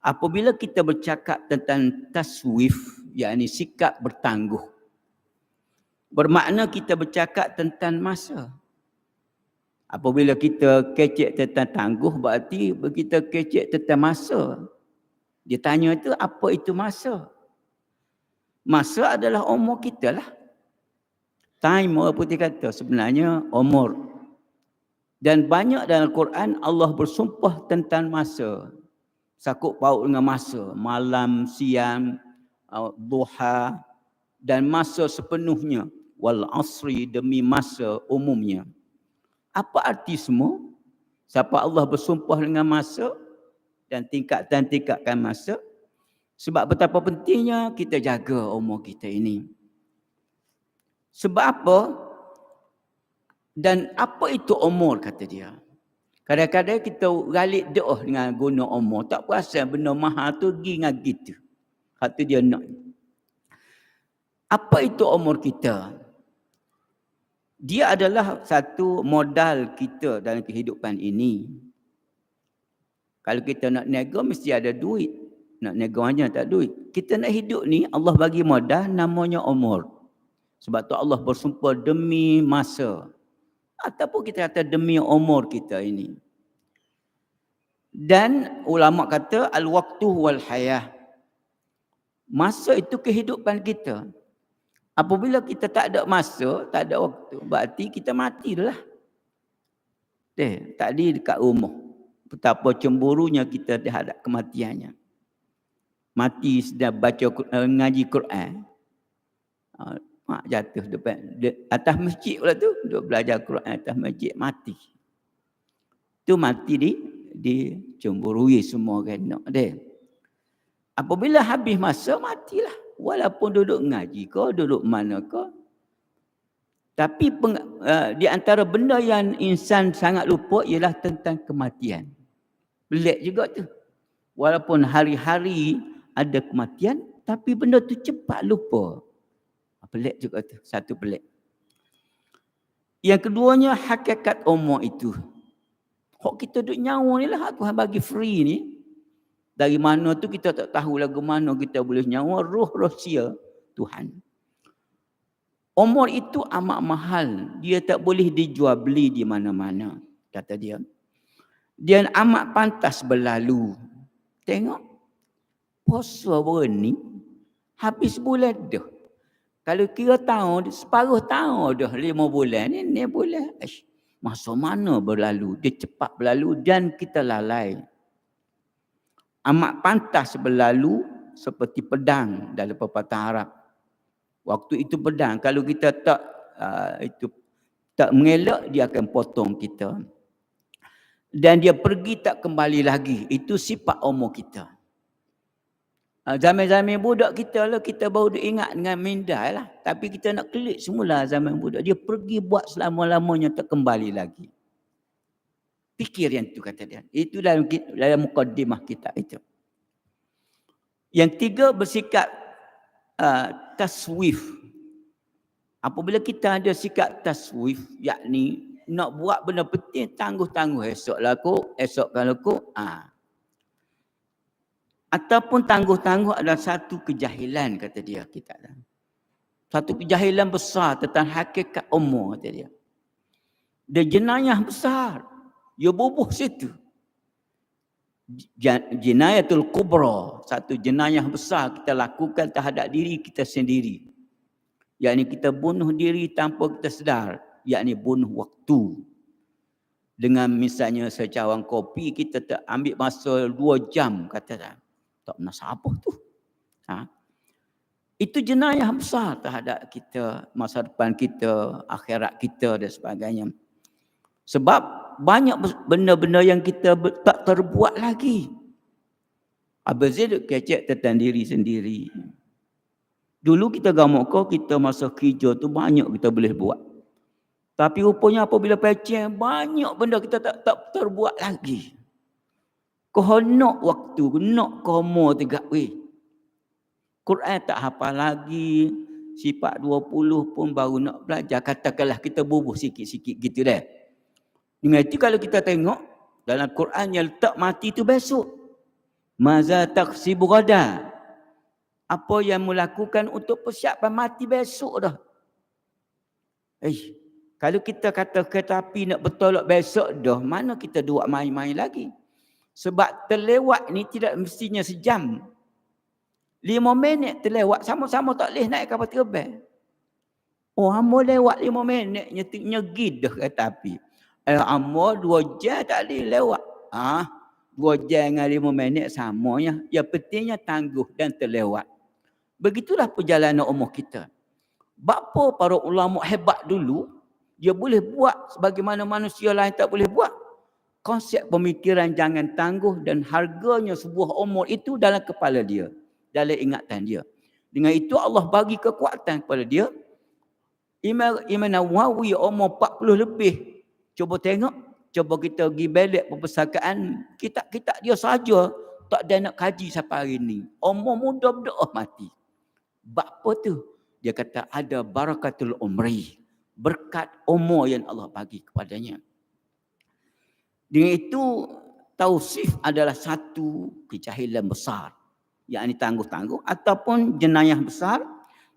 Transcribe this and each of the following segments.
Apabila kita bercakap tentang taswif, yakni sikap bertangguh. Bermakna kita bercakap tentang masa. Apabila kita kecek tentang tangguh, berarti kita kecek tentang masa. Dia tanya itu, apa itu masa? Masa adalah umur kita lah. Time, orang putih kata, sebenarnya umur. Dan banyak dalam Quran Allah bersumpah tentang masa sakut paut dengan masa, malam, siang, uh, duha dan masa sepenuhnya wal asri demi masa umumnya. Apa arti semua? Siapa Allah bersumpah dengan masa dan tingkatan-tingkatkan masa? Sebab betapa pentingnya kita jaga umur kita ini. Sebab apa? Dan apa itu umur kata dia? Kadang-kadang kita galik doa dengan guna umur. Tak perasan benda mahal tu pergi dengan kita. Hati dia nak. Apa itu umur kita? Dia adalah satu modal kita dalam kehidupan ini. Kalau kita nak nego mesti ada duit. Nak nego hanya tak duit. Kita nak hidup ni Allah bagi modal namanya umur. Sebab tu Allah bersumpah demi masa ataupun kita kata demi umur kita ini. Dan ulama kata al-waktu wal hayah. Masa itu kehidupan kita. Apabila kita tak ada masa, tak ada waktu, berarti kita mati dah. Eh, tadi dekat rumah. Betapa cemburunya kita terhadap kematiannya. Mati sedang baca uh, ngaji Quran. Mak jatuh depan de, atas masjid pula tu, duk belajar Quran atas masjid mati. Tu mati di di cemburui semua kena dia. Apabila habis masa matilah. Walaupun duduk ngaji ke, duduk mana ke. Tapi peng, uh, di antara benda yang insan sangat lupa ialah tentang kematian. Pelik juga tu. Walaupun hari-hari ada kematian, tapi benda tu cepat lupa. Pelik juga tu. Satu pelik. Yang keduanya hakikat umur itu. Hak kita duduk nyawa ni lah Tuhan bagi free ni. Dari mana tu kita tak tahu lagu mana kita boleh nyawa. Roh rahsia Tuhan. Umur itu amat mahal. Dia tak boleh dijual beli di mana-mana. Kata dia. Dia amat pantas berlalu. Tengok. Puasa ni. Habis bulan dah. Kalau kira tahun, separuh tahun dah lima bulan ni, ni bulan. Ish, masa mana berlalu? Dia cepat berlalu dan kita lalai. Amat pantas berlalu seperti pedang dalam pepatah Arab. Waktu itu pedang, kalau kita tak uh, itu tak mengelak, dia akan potong kita. Dan dia pergi tak kembali lagi. Itu sifat umur kita. Ah, zaman-zaman budak kita lah, kita baru ingat dengan minda lah. Tapi kita nak klik semula zaman budak. Dia pergi buat selama-lamanya tak kembali lagi. Fikir yang tu kata dia. Itu dalam, dalam mukaddimah kita itu. Yang tiga bersikap uh, taswif. Apabila kita ada sikap taswif, yakni nak buat benda penting, tangguh-tangguh esok lah aku, esok kalau aku. Ah, ataupun tangguh-tangguh adalah satu kejahilan kata dia kita satu kejahilan besar tentang hakikat umur kata dia. Dia jenayah besar. Dia bubuh situ. Jenayatul kubra. Satu jenayah besar kita lakukan terhadap diri kita sendiri. Yakni kita bunuh diri tanpa kita sedar. Yakni bunuh waktu. Dengan misalnya secawang kopi kita ambil masa dua jam kata dia tak pernah siapa tu. Ha? Itu jenayah besar terhadap kita, masa depan kita, akhirat kita dan sebagainya. Sebab banyak benda-benda yang kita tak terbuat lagi. Abang Zaid kecek tentang diri sendiri. Dulu kita gamuk kau, kita masa kerja tu banyak kita boleh buat. Tapi rupanya apabila pecah, banyak benda kita tak, tak terbuat lagi. Nak waktu, nak komo tegak weh. Quran tak hafal lagi. Sifat 20 pun baru nak belajar. Katakanlah kita bubuh sikit-sikit gitu dah. Dengan itu kalau kita tengok dalam Quran yang letak mati tu besok. Maza taksibu gada. Apa yang melakukan untuk persiapan mati besok dah. Eh, kalau kita kata kereta api nak bertolak besok dah, mana kita duduk main-main lagi? Sebab terlewat ni tidak mestinya sejam. Lima minit terlewat, sama-sama tak boleh naik kapal terbang. Oh, hamba lewat lima minit, nyegid dah kereta api. Eh, hamba dua jam tak boleh lewat. Ah, dua jam dengan lima minit samanya. Yang pentingnya tangguh dan terlewat. Begitulah perjalanan umur kita. Bapa para ulama hebat dulu, dia boleh buat sebagaimana manusia lain tak boleh buat. Konsep pemikiran jangan tangguh dan harganya sebuah umur itu dalam kepala dia. Dalam ingatan dia. Dengan itu Allah bagi kekuatan kepada dia. Imam, Imam Nawawi umur 40 lebih. Cuba tengok. Cuba kita pergi balik perpustakaan. Kitab-kitab dia saja tak ada nak kaji sampai hari ini. Umur muda berdoa mati. Bapa tu? Dia kata ada barakatul umri. Berkat umur yang Allah bagi kepadanya. Dengan itu tausif adalah satu kejahilan besar. Yang ini tangguh-tangguh ataupun jenayah besar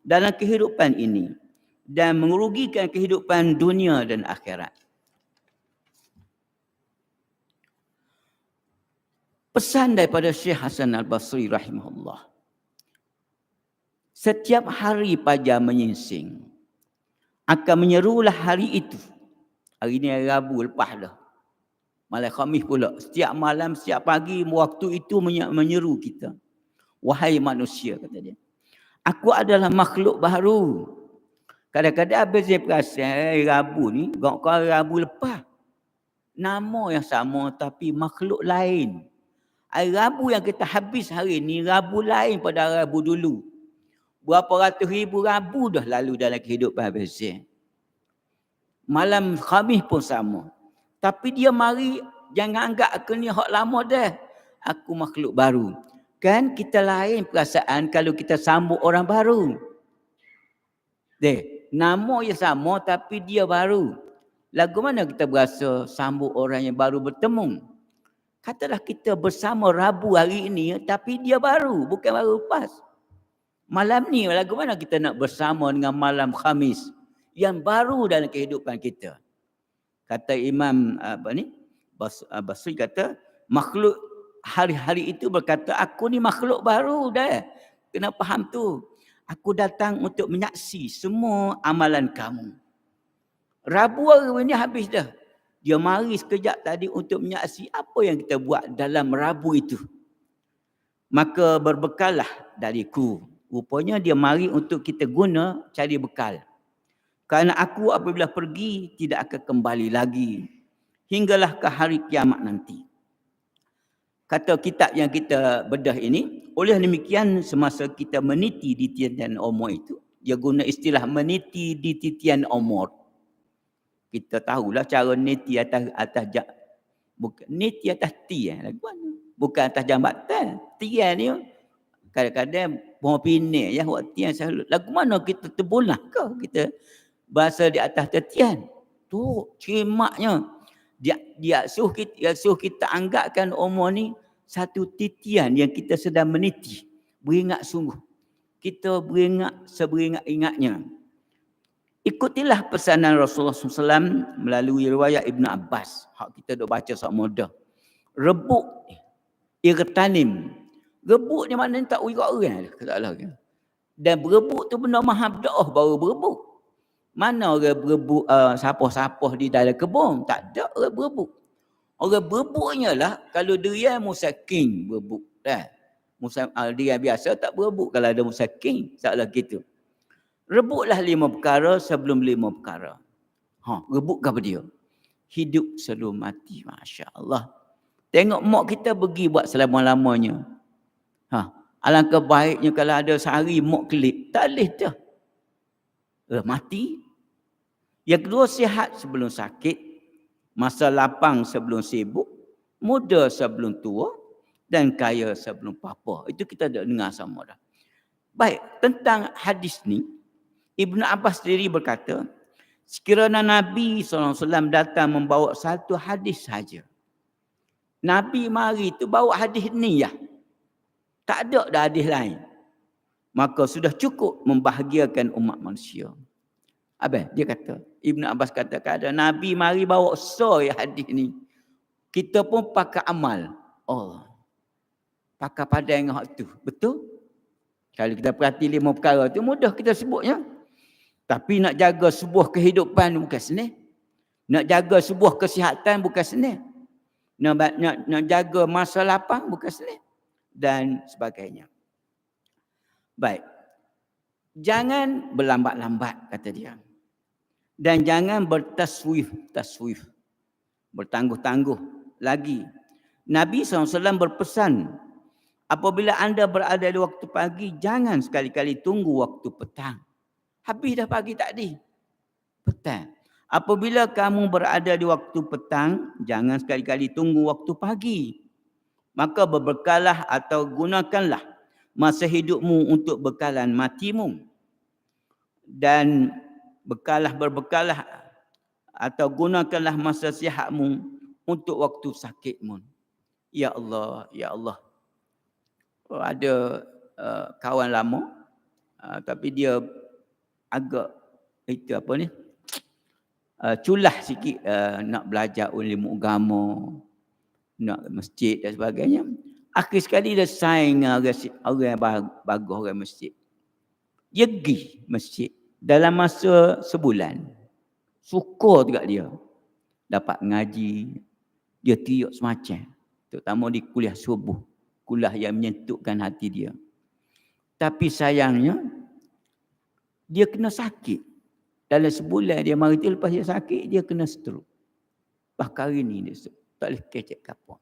dalam kehidupan ini. Dan mengerugikan kehidupan dunia dan akhirat. Pesan daripada Syekh Hasan Al-Basri rahimahullah. Setiap hari pajak menyingsing. Akan menyerulah hari itu. Hari ini hari Rabu lepas dah. Malam Khamis pula. Setiap malam, setiap pagi, waktu itu menyeru kita. Wahai manusia, kata dia. Aku adalah makhluk baru. Kadang-kadang habis saya perasan, hari Rabu ni, kau Rabu lepas. Nama yang sama tapi makhluk lain. Hari Rabu yang kita habis hari ni, Rabu lain pada Rabu dulu berapa ratus ribu rabu dah lalu dalam kehidupan biasa. Malam Khamis pun sama. Tapi dia mari jangan anggap aku ni hak lama dah. Aku makhluk baru. Kan kita lain perasaan kalau kita sambut orang baru. Deh, nama yang sama tapi dia baru. Lagu mana kita berasa sambut orang yang baru bertemu? Katalah kita bersama Rabu hari ini tapi dia baru, bukan baru lepas. Malam ni lagu mana kita nak bersama dengan malam Khamis yang baru dalam kehidupan kita. Kata Imam apa ni? Bas, uh, Basri kata makhluk hari-hari itu berkata aku ni makhluk baru dah. Kena faham tu. Aku datang untuk menyaksi semua amalan kamu. Rabu hari ini habis dah. Dia mari sekejap tadi untuk menyaksi apa yang kita buat dalam Rabu itu. Maka berbekallah dariku Rupanya dia mari untuk kita guna cari bekal. Kerana aku apabila pergi tidak akan kembali lagi. Hinggalah ke hari kiamat nanti. Kata kitab yang kita bedah ini. Oleh demikian semasa kita meniti di titian umur itu. Dia guna istilah meniti di titian umur. Kita tahulah cara niti atas atas jak. Bukan niti atas ti eh. Bukan atas jambatan. Tian ni kadang-kadang buah pinik ya waktu yang selalu lagu mana kita terbulah ke kita bahasa di atas tetian tu cemaknya dia dia suruh kita dia suruh kita anggapkan umur ni satu titian yang kita sedang meniti. Beringat sungguh. Kita beringat seberingat-ingatnya ikutilah pesanan Rasulullah SAW melalui riwayat Ibn Abbas. Hak kita dah baca sama mudah. Rebuk irtanim. Rebut ni maknanya tak uirak orang. Dan berebut tu benda berdoa baru berebut. Mana orang berebut uh, sapah-sapah di dalam kebun? Tak ada orang berebut. Orang berebutnya lah kalau dia Musa King berebut. Eh? Musa, uh, dia biasa tak berebut kalau ada Musa King. Salah gitu. Rebutlah lima perkara sebelum lima perkara. Ha, rebut apa dia? Hidup sebelum mati. Masya Allah. Tengok mak kita pergi buat selama-lamanya. Ha, alangkah baiknya kalau ada sehari mok kelip. Tak boleh dah. Eh, mati. Yang kedua, sihat sebelum sakit. Masa lapang sebelum sibuk. Muda sebelum tua. Dan kaya sebelum papa. Itu kita dah dengar sama dah. Baik, tentang hadis ni. Ibn Abbas sendiri berkata. Sekiranya Nabi SAW datang membawa satu hadis saja. Nabi mari tu bawa hadis ni ya tak ada dah hadis lain. Maka sudah cukup membahagiakan umat manusia. Apa dia kata? Ibn Abbas kata ada Nabi mari bawa so ya hadis ni. Kita pun pakai amal. Oh. Pakai pada yang hak tu. Betul? Kalau kita perhati lima perkara tu mudah kita sebutnya. Tapi nak jaga sebuah kehidupan bukan senang. Nak jaga sebuah kesihatan bukan senang. Nak, nak, nak jaga masa lapang bukan senang. Dan sebagainya. Baik. Jangan berlambat-lambat kata dia. Dan jangan bertaswif, taswif. Bertangguh-tangguh lagi. Nabi SAW berpesan, apabila anda berada di waktu pagi, jangan sekali-kali tunggu waktu petang. Habis dah pagi tadi. Petang. Apabila kamu berada di waktu petang, jangan sekali-kali tunggu waktu pagi. Maka berberkalah atau gunakanlah masa hidupmu untuk bekalan matimu. Dan bekalah berbekalah atau gunakanlah masa sihatmu untuk waktu sakitmu. Ya Allah ya Allah. Oh, ada uh, kawan lama uh, tapi dia agak itu apa ni? Uh, culah sikit uh, nak belajar ilmu agama nak masjid dan sebagainya Akhir sekali dia sign dengan orang, orang bagus orang masjid. Dia pergi masjid dalam masa sebulan. Syukur juga dia. Dapat ngaji. Dia tiup semacam. Terutama di kuliah subuh. Kuliah yang menyentuhkan hati dia. Tapi sayangnya, dia kena sakit. Dalam sebulan dia mari lepas dia sakit, dia kena stroke. Bahkan hari ni dia. Tak boleh kecek kapal.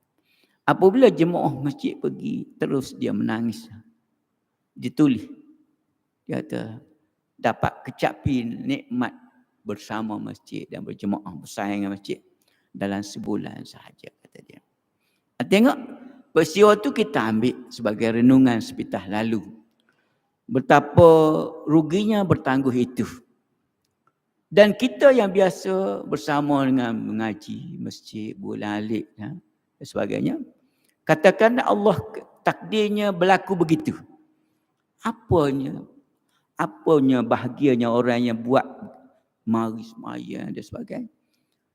Apabila jemaah masjid pergi, terus dia menangis. Dia tulis. Dia kata, dapat kecapi nikmat bersama masjid dan berjemaah bersayang dengan masjid dalam sebulan sahaja, kata dia. Tengok, peristiwa tu kita ambil sebagai renungan sepitah lalu. Betapa ruginya bertangguh itu. Dan kita yang biasa bersama dengan mengaji masjid, bulan alik, dan sebagainya. Katakan Allah takdirnya berlaku begitu. Apanya? Apanya bahagianya orang yang buat mari semaya dan sebagainya.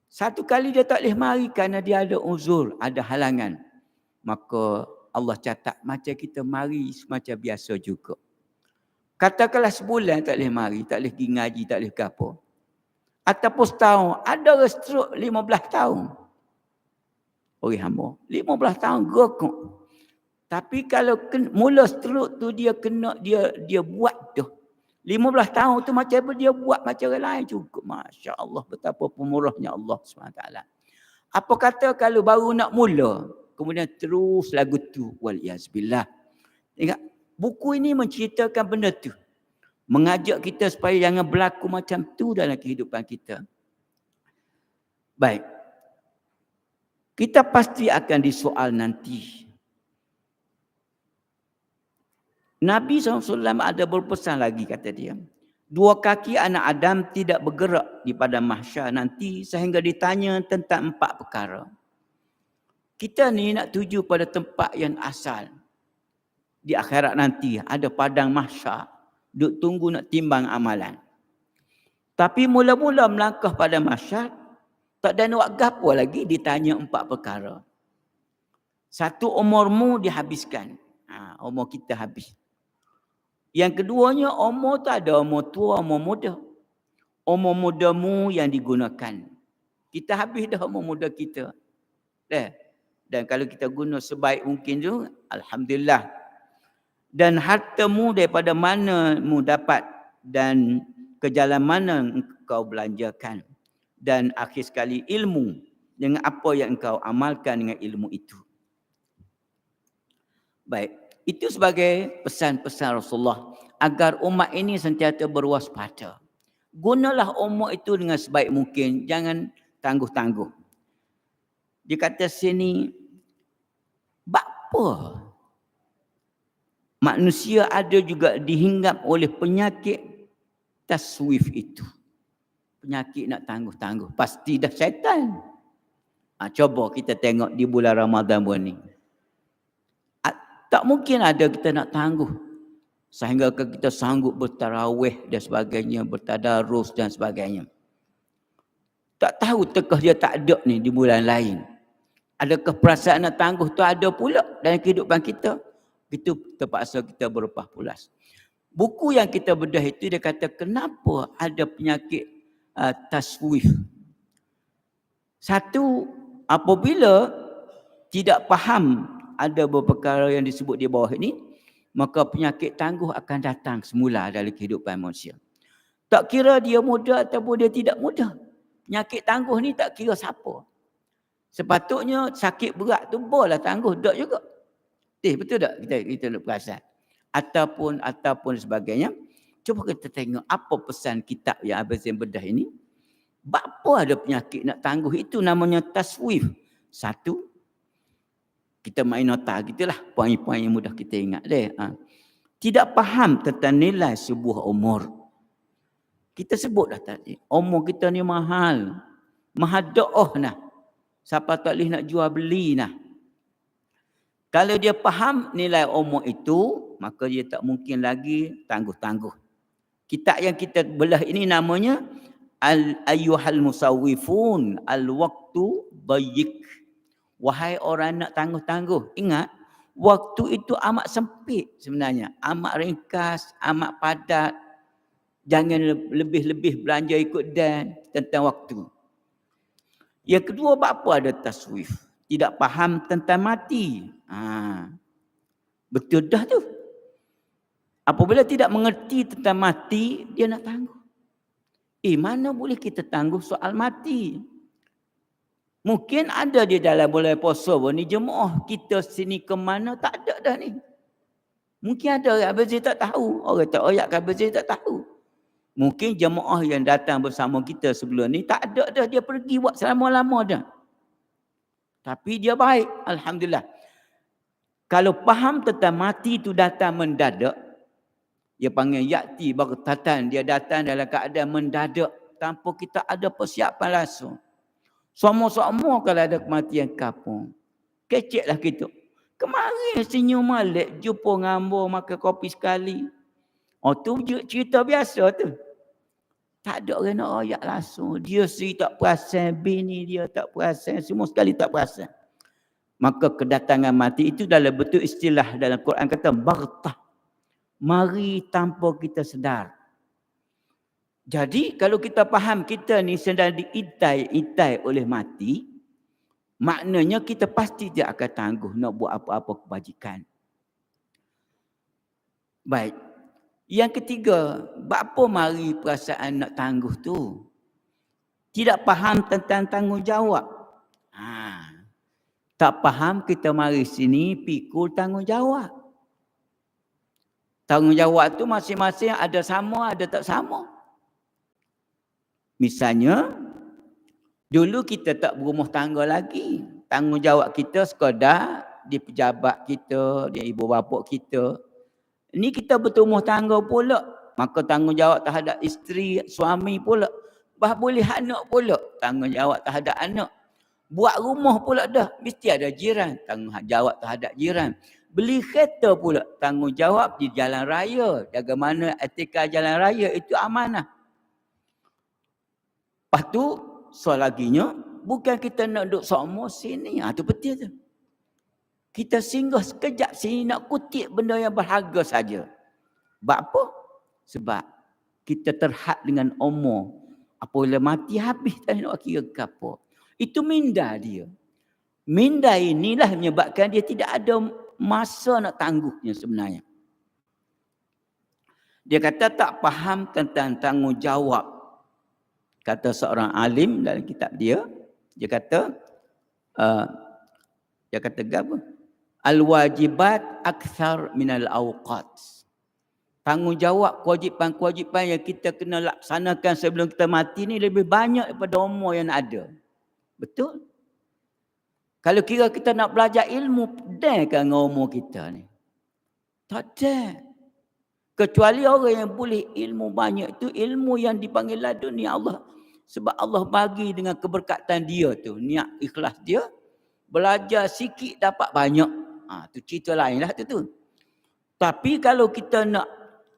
Satu kali dia tak boleh mari kerana dia ada uzur, ada halangan. Maka Allah catat macam kita mari semacam biasa juga. Katakanlah sebulan tak boleh mari, tak boleh pergi ngaji, tak boleh ke apa. Ataupun setahun, ada stroke 15 tahun orang hamba. 15 tahun gekok. Tapi kalau ken, mula stroke tu dia kena dia dia buat tu. 15 tahun tu macam apa dia buat macam orang lain juga. Masya Allah betapa pemurahnya Allah SWT. Apa kata kalau baru nak mula. Kemudian terus lagu tu. Waliyazbillah. Ingat. Buku ini menceritakan benda tu. Mengajak kita supaya jangan berlaku macam tu dalam kehidupan kita. Baik. Kita pasti akan disoal nanti. Nabi SAW ada berpesan lagi kata dia. Dua kaki anak Adam tidak bergerak di pada mahsyar nanti sehingga ditanya tentang empat perkara. Kita ni nak tuju pada tempat yang asal. Di akhirat nanti ada padang mahsyar. Duk tunggu nak timbang amalan. Tapi mula-mula melangkah pada mahsyar, tak ada nak gapo lagi ditanya empat perkara. Satu umurmu dihabiskan. Ha, umur kita habis. Yang keduanya umur tu ada umur tua, umur muda. Umur mudamu yang digunakan. Kita habis dah umur muda kita. Eh? Dan kalau kita guna sebaik mungkin tu, Alhamdulillah. Dan hartamu daripada mana mu dapat dan ke jalan mana kau belanjakan dan akhir sekali ilmu dengan apa yang engkau amalkan dengan ilmu itu. Baik, itu sebagai pesan-pesan Rasulullah agar umat ini sentiasa berwaspada. Gunalah umur itu dengan sebaik mungkin, jangan tangguh-tangguh. Dia kata sini, apa manusia ada juga dihinggap oleh penyakit taswif itu penyakit nak tangguh-tangguh. Pasti dah syaitan. Ha, cuba kita tengok di bulan Ramadan bulan ni. Tak mungkin ada kita nak tangguh. Sehingga kita sanggup bertarawih dan sebagainya, bertadarus dan sebagainya. Tak tahu tekah dia tak ada ni di bulan lain. Adakah perasaan nak tangguh tu ada pula dalam kehidupan kita? Itu terpaksa kita berupah pulas. Buku yang kita bedah itu dia kata kenapa ada penyakit uh, taswif. Satu, apabila tidak faham ada beberapa yang disebut di bawah ini, maka penyakit tangguh akan datang semula dalam kehidupan manusia. Tak kira dia muda ataupun dia tidak muda. Penyakit tangguh ni tak kira siapa. Sepatutnya sakit berat tu boleh tangguh. Tak juga. Eh, betul tak kita kita nak perasan? Ataupun ataupun sebagainya. Cuba kita tengok apa pesan kitab yang Abang Zain bedah ini. Bapa ada penyakit nak tangguh itu namanya taswif. Satu, kita main nota gitulah. Poin-poin yang mudah kita ingat deh. Ha. Tidak faham tentang nilai sebuah umur. Kita sebut dah tadi. Umur kita ni mahal. Mahal do'oh nah. Siapa tak boleh nak jual beli nah. Kalau dia faham nilai umur itu, maka dia tak mungkin lagi tangguh-tangguh. Kitab yang kita belah ini namanya al ayyuhal musawwifun al waktu dayyik. Wahai orang nak tangguh-tangguh, ingat waktu itu amat sempit sebenarnya, amat ringkas, amat padat. Jangan lebih-lebih belanja ikut dan tentang waktu. Yang kedua, apa ada taswif? Tidak faham tentang mati. Ha. Betul dah tu. Apabila tidak mengerti tentang mati, dia nak tangguh. Eh, mana boleh kita tangguh soal mati? Mungkin ada di dalam bulan puasa pun ni jemaah kita sini ke mana tak ada dah ni. Mungkin ada orang Abazir tak tahu. Orang tak oyak Abazir tak tahu. Mungkin jemaah yang datang bersama kita sebelum ni tak ada dah dia pergi buat selama-lama dah. Tapi dia baik. Alhamdulillah. Kalau faham tentang mati itu datang mendadak. Dia panggil yakti bagtatan. Dia datang dalam keadaan mendadak. Tanpa kita ada persiapan langsung. Semua-semua kalau ada kematian kapung. Keceklah kita. Kemarin senyum malik jumpa ngambur makan kopi sekali. Oh tu cerita biasa tu. Tak ada orang nak royak langsung. Dia sendiri tak perasan. Bini dia tak perasan. Semua sekali tak perasan. Maka kedatangan mati itu dalam bentuk istilah dalam Quran kata baghtah. Mari tanpa kita sedar. Jadi kalau kita faham kita ni sedang diitai-itai oleh mati, maknanya kita pasti tidak akan tangguh nak buat apa-apa kebajikan. Baik. Yang ketiga, apa mari perasaan nak tangguh tu? Tidak faham tentang tanggungjawab. Ha. Tak faham kita mari sini pikul tanggungjawab. Tanggungjawab tu masing-masing ada sama, ada tak sama. Misalnya, dulu kita tak berumah tangga lagi. Tanggungjawab kita sekadar di pejabat kita, di ibu bapa kita, ini kita bertumbuh tangga pula. Maka tanggungjawab terhadap isteri, suami pula. Bah boleh anak pula. Tanggungjawab terhadap anak. Buat rumah pula dah. Mesti ada jiran. Tanggungjawab terhadap jiran. Beli kereta pula. Tanggungjawab di jalan raya. Jaga mana etika jalan raya itu amanah. Lepas tu, soal laginya, bukan kita nak duduk semua sini. Ha, tu betul tu. Kita singgah sekejap sini nak kutip benda yang berharga saja. Sebab apa? Sebab kita terhad dengan umur. Apabila mati habis tak nak kira ke apa. Itu minda dia. Minda inilah menyebabkan dia tidak ada masa nak tangguhnya sebenarnya. Dia kata tak faham tentang tanggungjawab. Kata seorang alim dalam kitab dia. Dia kata, uh, dia kata apa? al-wajibat akthar minal awqat. Tanggungjawab kewajipan-kewajipan yang kita kena laksanakan sebelum kita mati ni lebih banyak daripada umur yang ada. Betul? Kalau kira kita nak belajar ilmu, pedangkan dengan umur kita ni. Tak ada. Kecuali orang yang boleh ilmu banyak itu ilmu yang dipanggil ladun ni Allah. Sebab Allah bagi dengan keberkatan dia tu. Niat ikhlas dia. Belajar sikit dapat banyak. Ha, tu cerita lain lah tu tu. Tapi kalau kita nak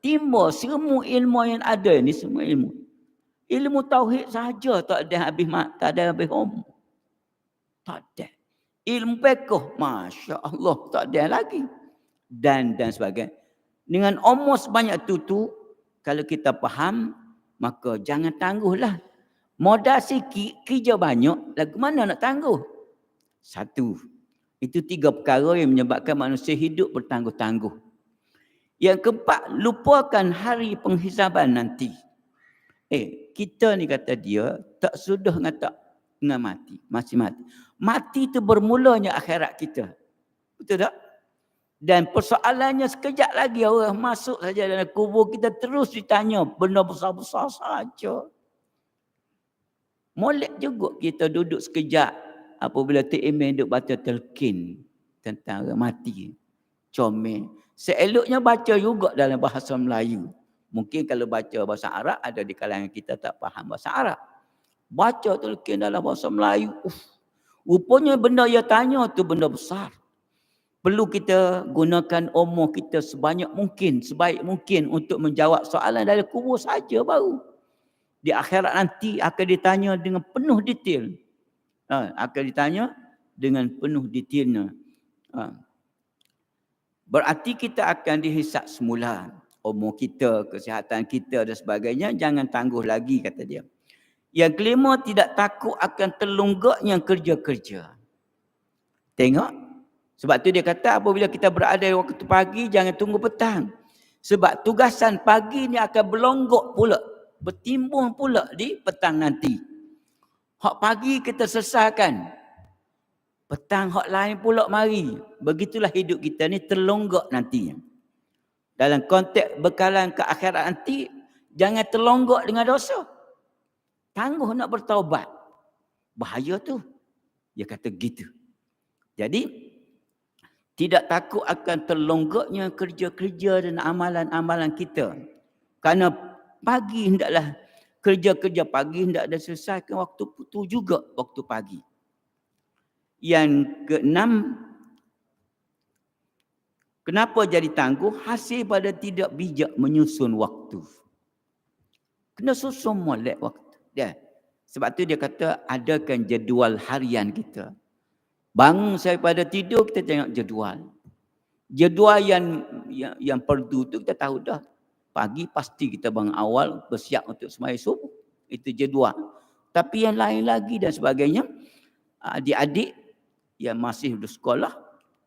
timbul semua ilmu yang ada ni semua ilmu. Ilmu tauhid saja tak ada habis mak, tak ada habis om. Tak ada. Ilmu pekoh, Masya Allah, tak ada lagi. Dan dan sebagainya. Dengan umur sebanyak tu tu, kalau kita faham, maka jangan tangguhlah. Modal sikit, kerja banyak, lagu mana nak tangguh? Satu. Itu tiga perkara yang menyebabkan manusia hidup bertangguh-tangguh. Yang keempat, lupakan hari penghisaban nanti. Eh, kita ni kata dia, tak sudah dengan tak dengan mati. Masih mati. Mati itu bermulanya akhirat kita. Betul tak? Dan persoalannya sekejap lagi orang masuk saja dalam kubur kita terus ditanya benda besar-besar saja. Molek juga kita duduk sekejap apabila Tok Imin duduk baca telkin tentang orang mati. Comel. Seeloknya baca juga dalam bahasa Melayu. Mungkin kalau baca bahasa Arab ada di kalangan kita tak faham bahasa Arab. Baca telkin dalam bahasa Melayu. Uf. Rupanya benda yang tanya tu benda besar perlu kita gunakan umur kita sebanyak mungkin, sebaik mungkin untuk menjawab soalan dari kubur saja baru. Di akhirat nanti akan ditanya dengan penuh detail. Ha, akan ditanya dengan penuh detailnya. Ha. Berarti kita akan dihisap semula. Umur kita, kesihatan kita dan sebagainya. Jangan tangguh lagi kata dia. Yang kelima tidak takut akan terlunggaknya kerja-kerja. Tengok sebab tu dia kata apabila kita berada waktu pagi jangan tunggu petang. Sebab tugasan pagi ni akan berlonggok pula. Bertimbung pula di petang nanti. Hak pagi kita selesaikan. Petang hak lain pula mari. Begitulah hidup kita ni terlonggok nanti. Dalam konteks bekalan ke akhirat nanti, jangan terlonggok dengan dosa. Tangguh nak bertaubat. Bahaya tu. Dia kata gitu. Jadi, tidak takut akan terlonggoknya kerja-kerja dan amalan-amalan kita. Karena pagi hendaklah kerja-kerja pagi hendak ada selesaikan waktu itu juga waktu pagi. Yang keenam, kenapa jadi tangguh? Hasil pada tidak bijak menyusun waktu. Kena susun molek waktu. Dia. Sebab tu dia kata adakan jadual harian kita. Bangun pada tidur kita tengok jadual. Jadual yang yang, yang perdu tu kita tahu dah. Pagi pasti kita bangun awal bersiap untuk semai subuh. Itu jadual. Tapi yang lain lagi dan sebagainya adik-adik yang masih di sekolah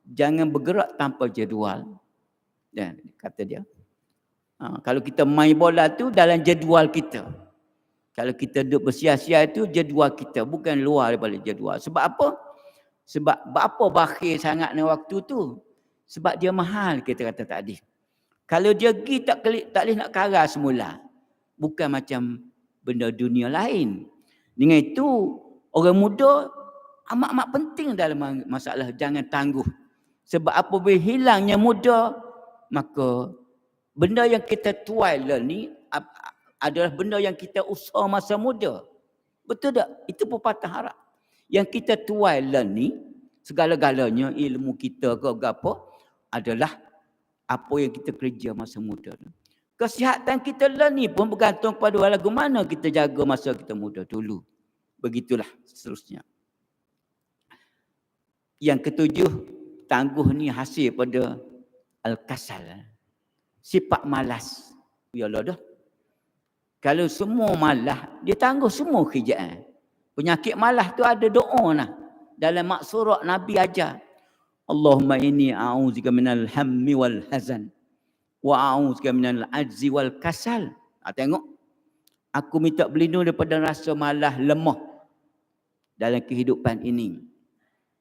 jangan bergerak tanpa jadual. Dan kata dia. Ha, kalau kita main bola tu dalam jadual kita. Kalau kita duduk bersia-sia itu jadual kita bukan luar daripada jadual. Sebab apa? Sebab apa bakhil sangat ni waktu tu? Sebab dia mahal kita kata tadi. Kalau dia pergi tak tak boleh nak kara semula. Bukan macam benda dunia lain. Dengan itu orang muda amat-amat penting dalam masalah jangan tangguh. Sebab apabila hilangnya muda maka benda yang kita tuai lah ni adalah benda yang kita usaha masa muda. Betul tak? Itu pepatah harap yang kita tuai learn ni segala-galanya ilmu kita ke apa adalah apa yang kita kerja masa muda. Kesihatan kita learn ni pun bergantung pada lagu mana kita jaga masa kita muda dulu. Begitulah seterusnya. Yang ketujuh, tangguh ni hasil pada al-kasal. Sifat malas. Ya Allah dah. Kalau semua malah, dia tangguh semua kerjaan. Penyakit malah tu ada doa lah. Dalam maksurat Nabi ajar. Allahumma inni a'udzika minal hammi wal hazan. Wa a'udzika minal ajzi wal kasal. Ha, tengok. Aku minta berlindung daripada rasa malah lemah. Dalam kehidupan ini.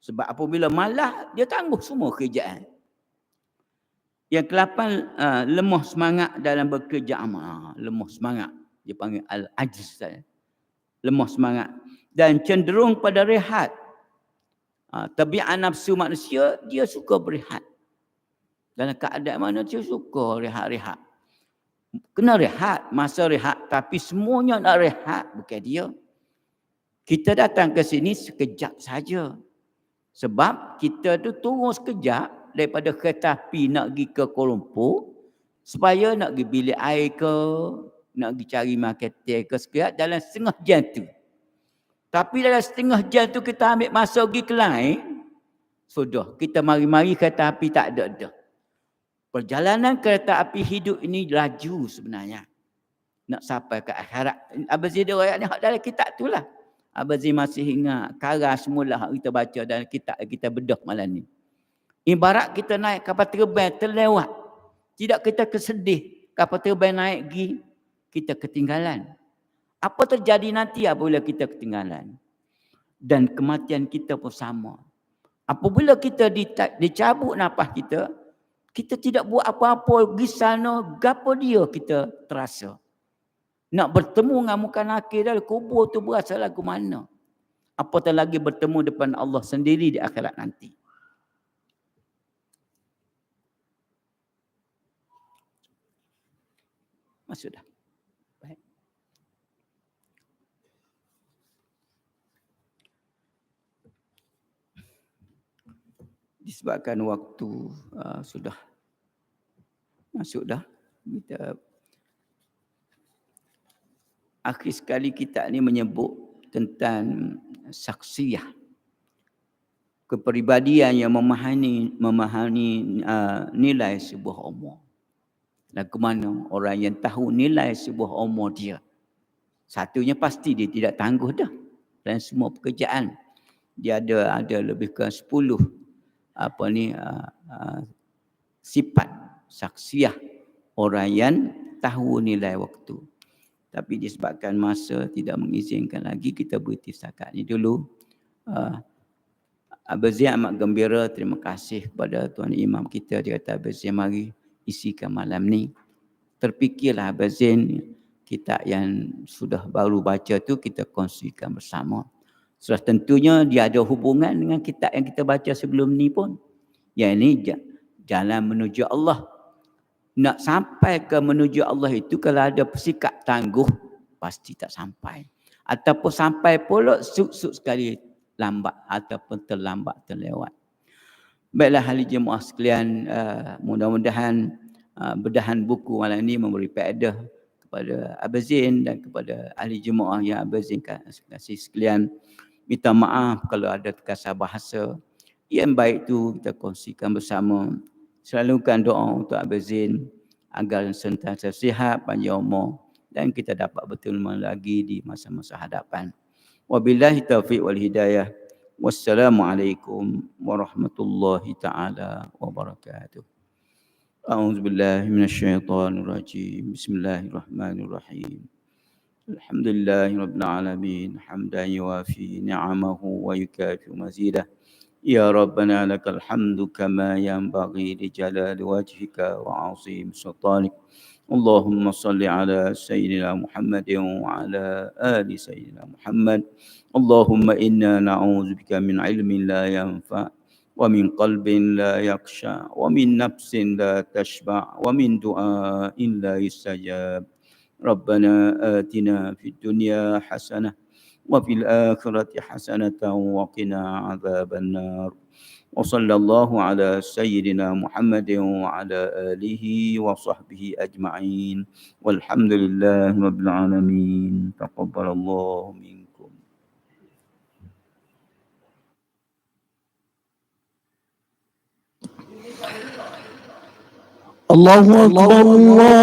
Sebab apabila malah, dia tangguh semua kerjaan. Yang kelapan, uh, lemah semangat dalam bekerja amal. Lemah semangat. Dia panggil al-ajiz. Lemah semangat dan cenderung pada rehat. Ha, tabiat nafsu manusia, dia suka berehat. Dalam keadaan mana dia suka rehat-rehat. Kena rehat, masa rehat. Tapi semuanya nak rehat, bukan dia. Kita datang ke sini sekejap saja. Sebab kita tu turun sekejap, daripada kereta api nak pergi ke Kuala Lumpur supaya nak pergi bilik air ke, nak pergi cari marketing ke sekian dalam setengah jam tu. Tapi dalam setengah jam tu kita ambil masa pergi ke lain, sudah kita mari-mari kereta api tak ada dah. Perjalanan kereta api hidup ini laju sebenarnya. Nak sampai ke akhirat. Abang Zidul ayat ni dalam kitab tu lah. Abang Zidul masih ingat kara semula kita baca dalam kitab kita bedah malam ni. Ibarat kita naik kapal terbang terlewat. Tidak kita kesedih kapal terbang naik pergi, kita ketinggalan. Apa terjadi nanti apabila kita ketinggalan? Dan kematian kita pun sama. Apabila kita dicabut nafas kita, kita tidak buat apa-apa pergi sana, gapo dia kita terasa. Nak bertemu dengan muka nakir dalam kubur tu berasal lagu mana? Apatah lagi bertemu depan Allah sendiri di akhirat nanti. Masuk dah. Disebabkan waktu uh, sudah masuk dah. Kita akhir sekali kita ni menyebut tentang saksiah kepribadian yang memahami memahami uh, nilai sebuah umur. Dan ke mana orang yang tahu nilai sebuah umur dia. Satunya pasti dia tidak tangguh dah. Dan semua pekerjaan dia ada ada lebih kurang apa ni uh, uh, sifat saksiah orang yang tahu nilai waktu. Tapi disebabkan masa tidak mengizinkan lagi kita berhenti setakat ni dulu. Uh, Abah Zia amat gembira. Terima kasih kepada Tuan Imam kita. Dia kata Abah Zia mari isikan malam ni. Terfikirlah Abah Zia kita yang sudah baru baca tu kita kongsikan bersama. Sudah tentunya dia ada hubungan dengan kitab yang kita baca sebelum ni pun. Yang ini jalan menuju Allah. Nak sampai ke menuju Allah itu kalau ada sikap tangguh, pasti tak sampai. Ataupun sampai pula suk-suk sekali lambat ataupun terlambat terlewat. Baiklah ahli jemaah sekalian, uh, mudah-mudahan uh, bedahan buku malam ini memberi faedah kepada Abazin dan kepada ahli jemaah yang Abazin kasih sekalian minta maaf kalau ada terkasar bahasa. Yang baik tu kita kongsikan bersama. Selalukan doa untuk Abazin agar sentiasa sihat, panjang umur dan kita dapat bertemu lagi di masa-masa hadapan. Wabillahi taufiq wal hidayah. Wassalamualaikum warahmatullahi taala wabarakatuh. أعوذ بالله من الشيطان الرجيم بسم الله الرحمن الرحيم الحمد لله رب العالمين حمدا يوافي نعمه ويكافئ مزيده. يا ربنا لك الحمد كما ينبغي لجلال وجهك وعظيم سلطانك. اللهم صل على سيدنا محمد وعلى آل سيدنا محمد. اللهم إنا نعوذ بك من علم لا ينفع ومن قلب لا يخشى ومن نفس لا تشبع ومن دعاء لا يستجاب. ربنا آتنا في الدنيا حسنة وفي الآخرة حسنة وقنا عذاب النار. وصلى الله على سيدنا محمد وعلى آله وصحبه أجمعين. والحمد لله رب العالمين. تقبل الله منكم. الله أكبر الله